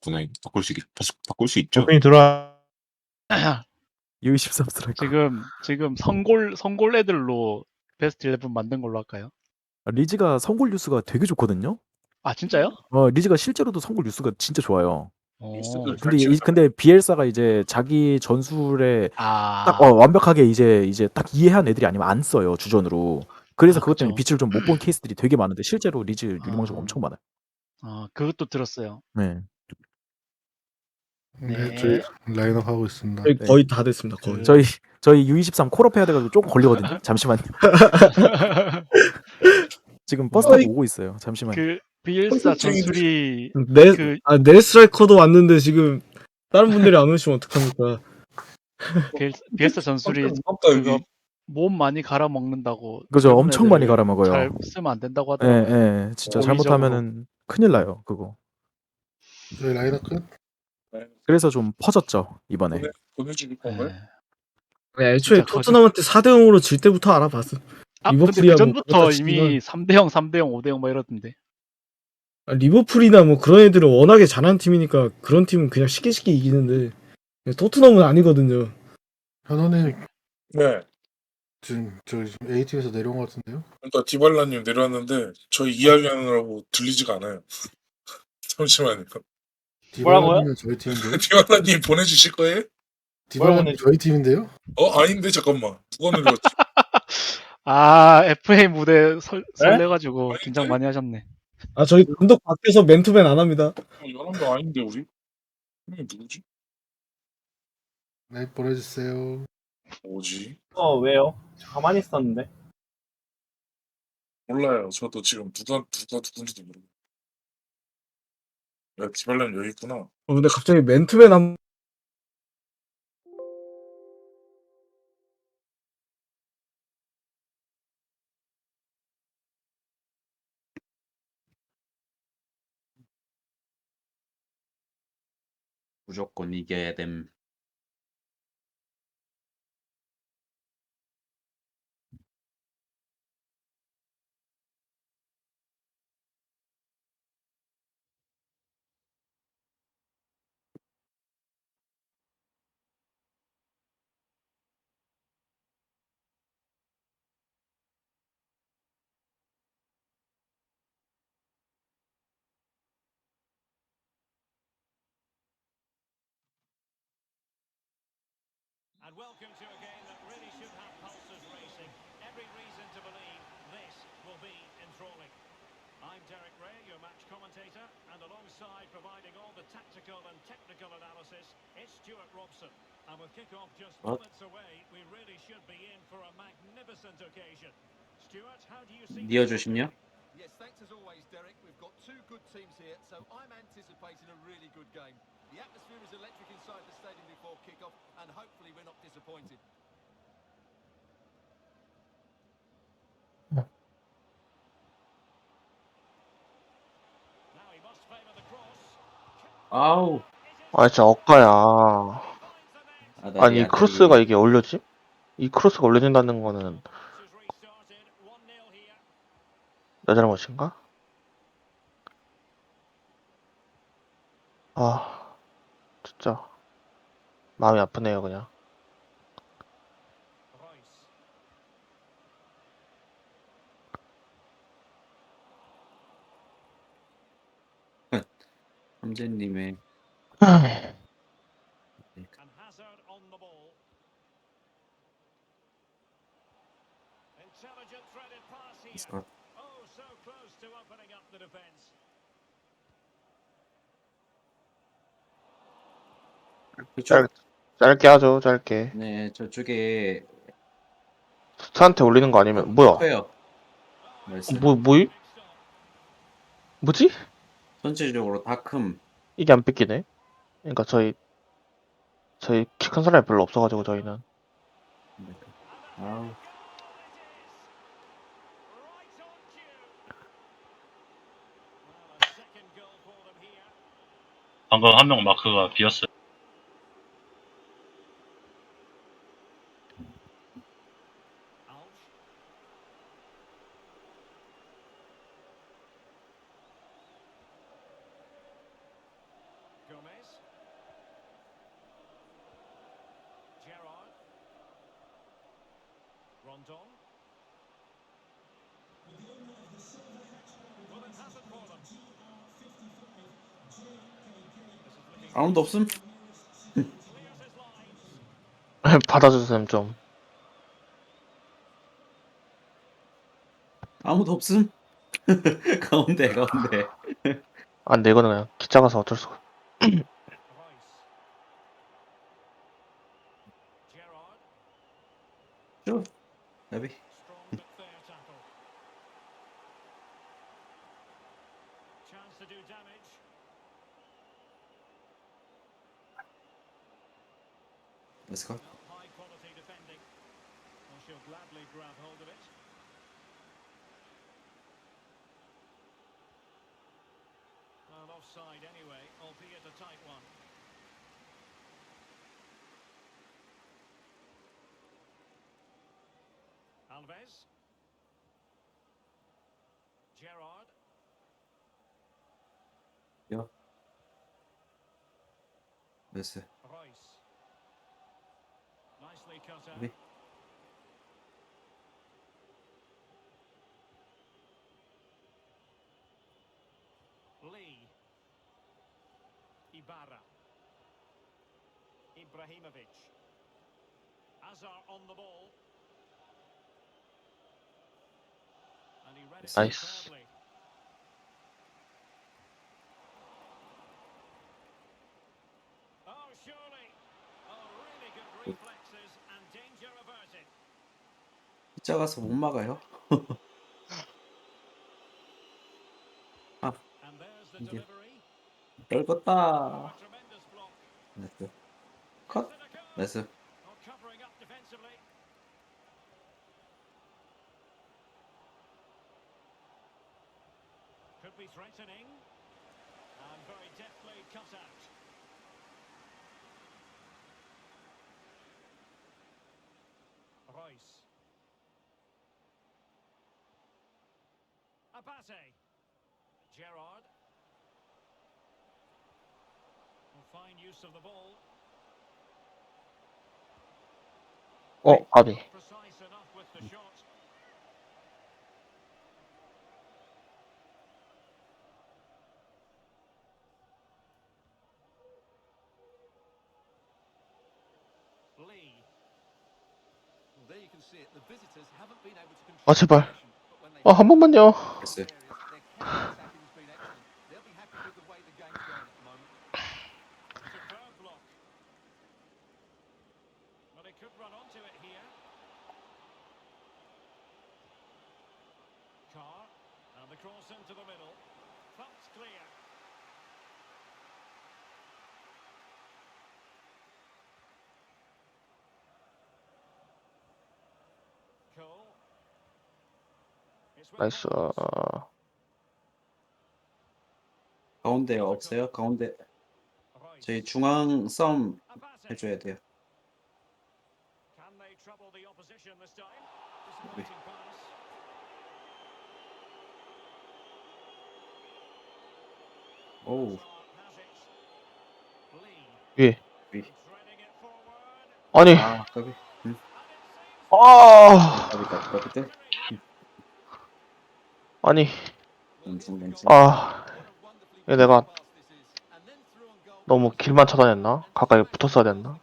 바꾸나 바꿀 수 있, 바꿀 수 있죠. 조건이 들어와 U23 스트라이커. 지금 지금 성골 성골 애들로 베스트 11 만든 걸로 할까요? 아, 리즈가 성골 뉴스가 되게 좋거든요. 아 진짜요? 어, 리즈가 실제로도 성골 뉴스가 진짜 좋아요. 어. 근데 이, 근데 비엘사가 이제 자기 전술에 아 딱 어, 완벽하게 이제 이제 딱 이해한 애들이 아니면 안 써요 주전으로. 그래서 아, 그것 때문에. 빛을 좀 못 본 케이스들이 되게 많은데 실제로 리즈 유망주가 아. 엄청 많아요. 어, 그것도 들었어요. 네. 네, 네. 저희 라인업 하고 있습니다. 저희 거의 다 됐습니다. 거의. 그- 저희 저희 U23 콜업 해야 돼가지고 조금 걸리거든요. 잠시만요. 지금 버스 타고 어이. 오고 있어요. 잠시만 요. 그 비엘사 전술이 네, 그 아, 넬 스트라이커도 왔는데 지금 다른 분들이 안 오시면 어떡합니까? 비엘사, 비엘사 전술이 그거 몸 많이 갈아 먹는다고. 그죠? 엄청 많이 갈아먹어요. 잘 쓰면 안 된다고 예, 하더라고요. 예. 진짜 어의적으로. 잘못하면은 큰일 나요. 그거. 저희 라인업 끝. 그래서 좀 퍼졌죠 이번에. 보내주기 네. 네, 애초에 진짜 거짓- 토트넘한테 4대 0으로 질 때부터 알아봤어. 아 근데 리버풀이야 그 뭐 전부터 그렇다 이미 치지만. 3대 0, 3대 0, 5대 0 막 이러던데. 아, 리버풀이나 뭐 그런 애들은 워낙에 잘하는 팀이니까 그런 팀은 그냥 쉽게 쉽게 이기는데 토트넘은 아니거든요. 현원님 네. 지금 지금 A팀에서 내려온 것 같은데요? 그러니까 디발라님 내려왔는데 저희 이야기하느라고 들리지가 않아요. 잠시만요. 디발라님은 저희 팀인데요? 디발라님 보내주실 거예요? 디발라님 저희 팀인데요? 어 아닌데 잠깐만 누가 내려왔지? 아 FA 무대 설, 네? 설레가지고 긴장 많이 하셨네. 아 저희 감독 바뀌어서 맨투맨 안 합니다. 어, 열한 명 아닌데 우리? 이게 누구지? 네 보내주세요. 뭐지? 어 왜요? 가만히 있었는데. 몰라요. 저도 지금 누가 누가 누군지도 모르고. 야 디발라님 여기 있구나. 어, 근데 갑자기 맨투맨 한 무조건 이겨야 됨. And welcome to a game that really should have pulses racing. Every reason to believe this will be enthralling. I'm Derek Ray, your match commentator, and alongside providing all the tactical and technical analysis, it's Stuart Robson. And with kick-off just What? moments away, we really should be in for a magnificent occasion. Stuart, how do you see 니어 주심요? Yes, thanks as always, Derek. We've got two good teams here, so I'm anticipating a really good game. The atmosphere is electric inside the stadium before kick-off, and hopefully we're not disappointed. Now he must favour the cross. 아우. 아 진짜 억가야. 아다리, 아니 이 아다리. 크로스가 이게 올려지? 이 크로스가 올려진다는 거는 This is restarted 1-0 here. 내 잘못인가? 아 진짜 마음이 아프네요 그냥. 함재님의 And Hazard on the ball. Intelligent threaded pass here. Oh, so close to opening up the defence. 짧, 짧게 하죠 짧게. 네 저쪽에 스타한테 올리는 거 아니면 뭐야? 커요. 뭐 뭐이? 뭐지? 전체적으로 다 큼. 이게 안 뺏기네. 그러니까 저희 저희 키 큰 사람이 별로 없어가지고 저희는 here. 방금 한 명 마크가 비었어요. Looking 아무도 없음? 받아주셈 좀. 아무도 없음? 가운데 가운데 안 돼, 이거는 그냥 키 작아서 어쩔 수가. maybe. Chance to do damage. Let's go. High quality defending. Well, she'll gladly grab hold of it. Well, offside anyway, albeit a tight one. Alves. Gerard. yeah, Messi. Royce. Nicely cut out. Lee. Ibarra. Ibrahimovic. Azar on the ball. Averted. 키 작아서 못 막아요 the 이게. 떨궜다 Oh. 나이스 컷? 나이스 threatening. And very deftly cut out. Royce. Abate. Gerard. Well, fine use of the ball. Oh, 어, 아 아, 제발. 아, 한 번만요. 나이스 나이스. 가운데 없어요 가운데. 저희 중앙 Abate. 해줘야 돼요? 네. 오우 위. 위. 아니, 아 까비 아, 까비 까비 까비 끝 아니, 아, 이거 내가. 너무 길만 차단했나? 가까이 붙었어야 됐나?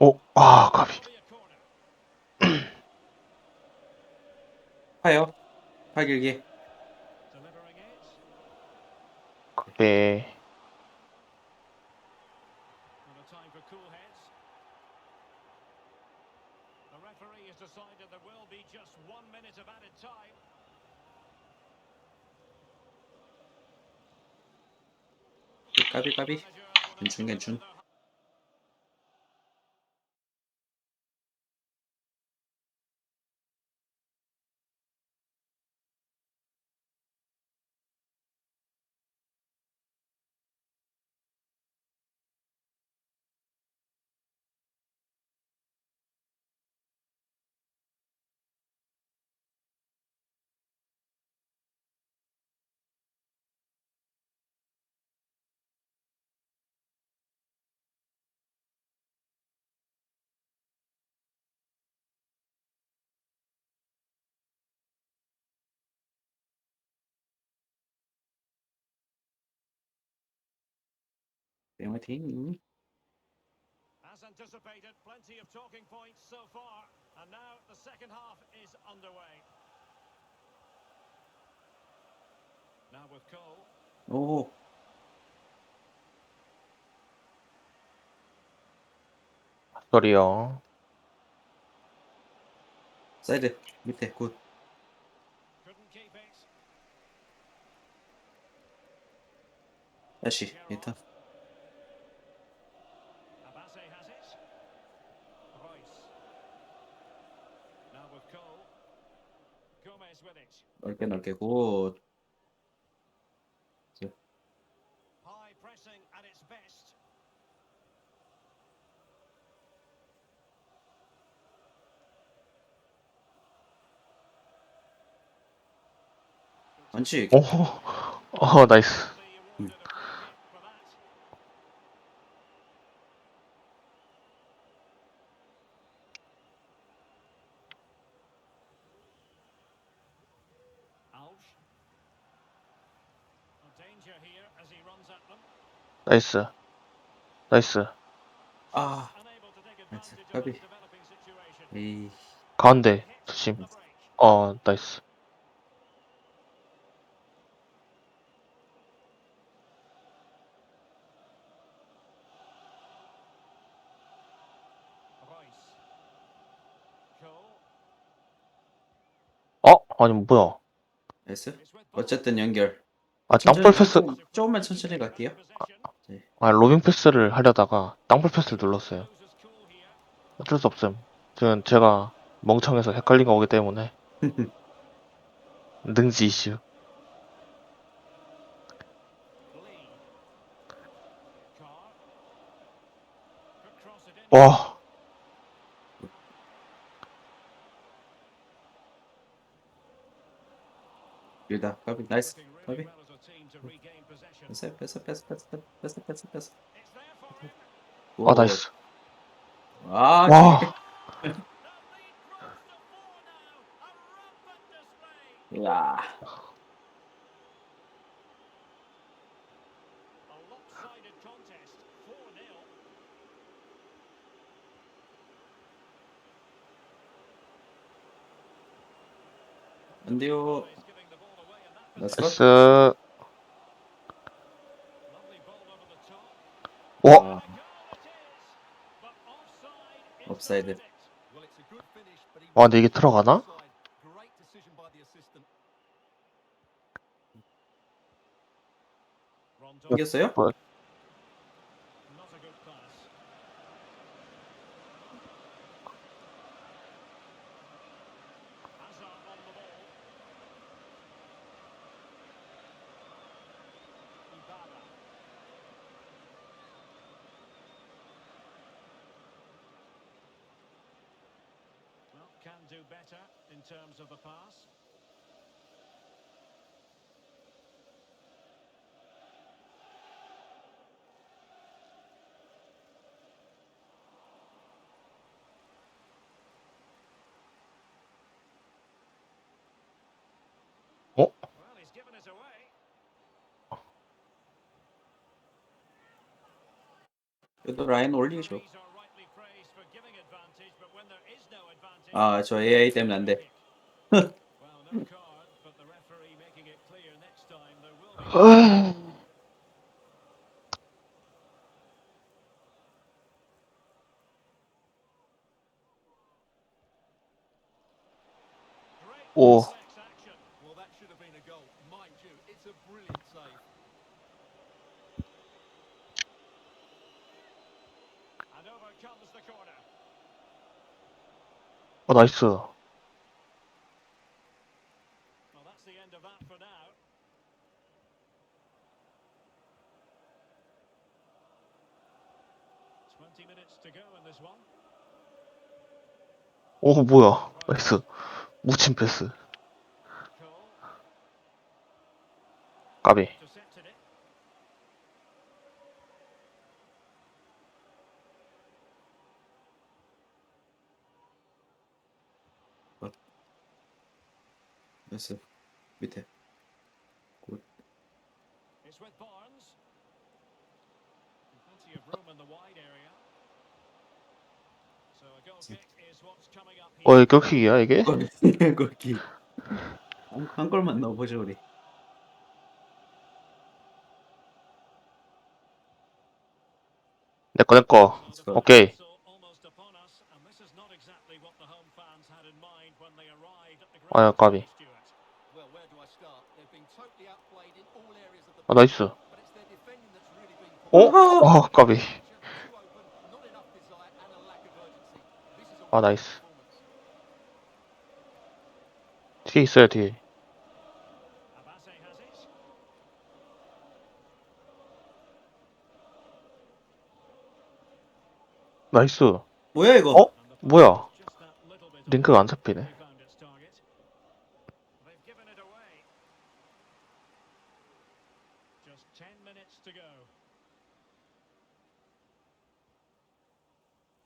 오, 아, 가비. 파요 파길기 Delivering it. 가비. And a time for cool heads. The referee has decided there will be just one minute of added time. 까비 까비 Kaçın kaçın. have to 괜춘 look 괜춘 at their 네, 화이팅. As anticipated, plenty of talking points so far, and now the second half is underway. Now with Cole. 오, 소리요. 사이드 밑에 굿. Couldn't keep it. 다시 리턴. 넓게 넓게 굿. High pressing at its best. 반칙. 오, 어, 나이스. 나이스. 나이스. 아, developing situation. 에이. 가운데. 조심. 어, 나이스. 어? 아니, 뭐야. 나이스. With 어쨌든 연결. 아, 땅볼 패스. 조금- 조금만 천천히 갈게요. Possession. 아, 로빙 패스를 하려다가 땅볼 패스를 눌렀어요. 어쩔 수 없음. 지금 제가 멍청해서 헷갈린 거기 때문에. 능지 이슈. 와, 일다. 까비 나이스. 까비. 패스 패스 패스. It's there for him. 아, 나이스. 아, 와. 야. A lopsided contest. 4-0. 안 돼요. 나이스. 나이스. lovely ball over the top. 와, 아, Goal it is. But offside is the Offside. verdict. Well, it's a he 와, 근데 이게 들어가나? 이겼어요? Not a good pass. Hazard on the ball. Ibarra. Well, can do better in terms of the pass. 어? Well, he's given it away. 그래도 라인 올 아, 저 AI 때문에 안 돼. well, 어, 나이스. 오, 뭐야. 나이스. 묻힌 패스. 까비. 나이스. 밑에. It's with Barnes. 어, 이게 격킥이야, 이게? 골키. 한, 한 골만 넣어보죠 우리. 내꺼, 내꺼. 오케이. 아야, 까비. 아, 나이스. 어? 아, 까비. 아, 나이스. 뒤에 있어요, 뒤에. 나이스. 뭐야 이거? 어? 뭐야? 링크가 안 잡히네. Just 10 minutes to go. Gomez. Cole. Well, they've won 아, the 이거. back. What can they do from here? And play halted,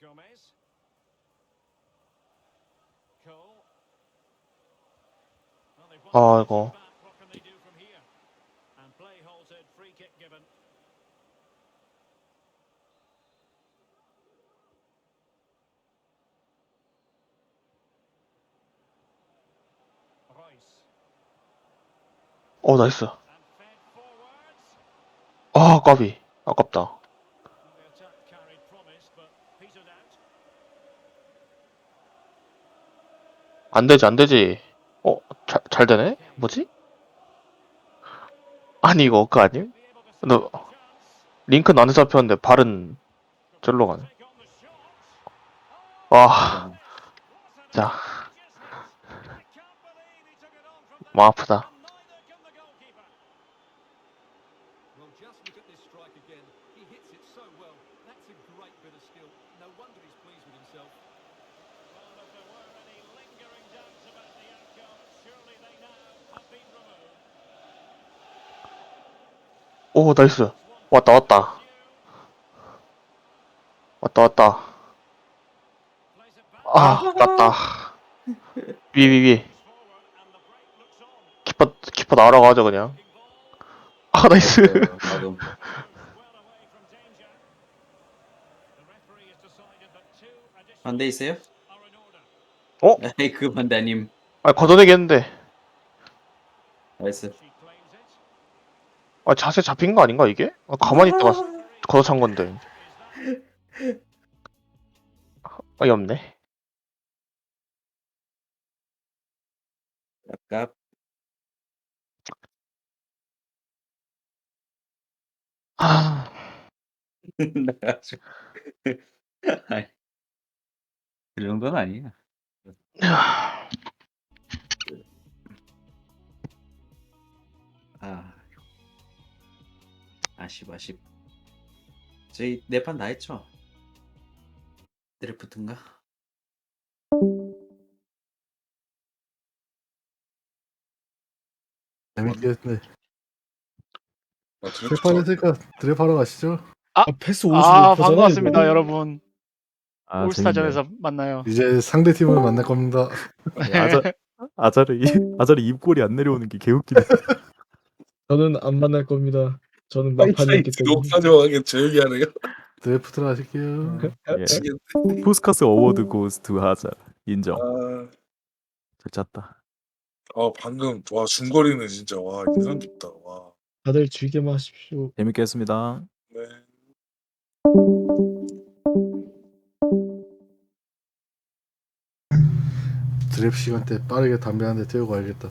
kick given. Royce. 어, 나이스. 아, 까비. 아깝다. 안 되지, 안 되지. 어, 잘, 잘 되네? 뭐지? 아니, 이거 그거 아님? 너, 링크는 안 잡혔는데 발은 절로 가네. 와, 자, on from 마음 아프다. 오, 나이스. 왔다, 왔다. 왔다, 왔다. 아, 났다. 위, 위, 위. forward, and the break looks on. 키퍼, 키퍼 나오라고 하죠, 그냥. 아, 나이스. 방금. 반대 있어요? 어? 에이 그 반대님. 아, 걷어내겠는데. 나이스. 아, 자세 잡힌 거 아닌가, 이게? 아, 가만히 있다가 걷어 찬 건데. 어이없네. 아깝. 아, 나가지고. 아이, 그 정도는 아니야. 아, 아쉽 아쉽. 저희 네판 다 했죠? 드래프트인가? 재밌게 했네. 나 드래프트 했으니까 드랩하러 가시죠. 아, 패스 55%. 아, 반갑습니다, 여러분. 아, 올스타전에서 만나요. 이제 상대 팀을 만날 겁니다. 아자, 아자르, 이- 아자르 입꼬리 안 내려오는 게 개웃기네. 저는 안 만날 겁니다. 저는 막판이었기 때문에. 녹사정하게 조용히 하네요. 드래프트를 하실게요. 예. 미치겠네. 푸스카스 어워드 고스 투 하자르. 인정. 아, 잘 짰다. 아 방금 와 중거리는 진짜 와 인상 깊다. 와. 다들 즐겨만 하십시오. 재밌게 했습니다. 네. 드랩 시간 때 빠르게 담배 한 대 태우고 가야겠다.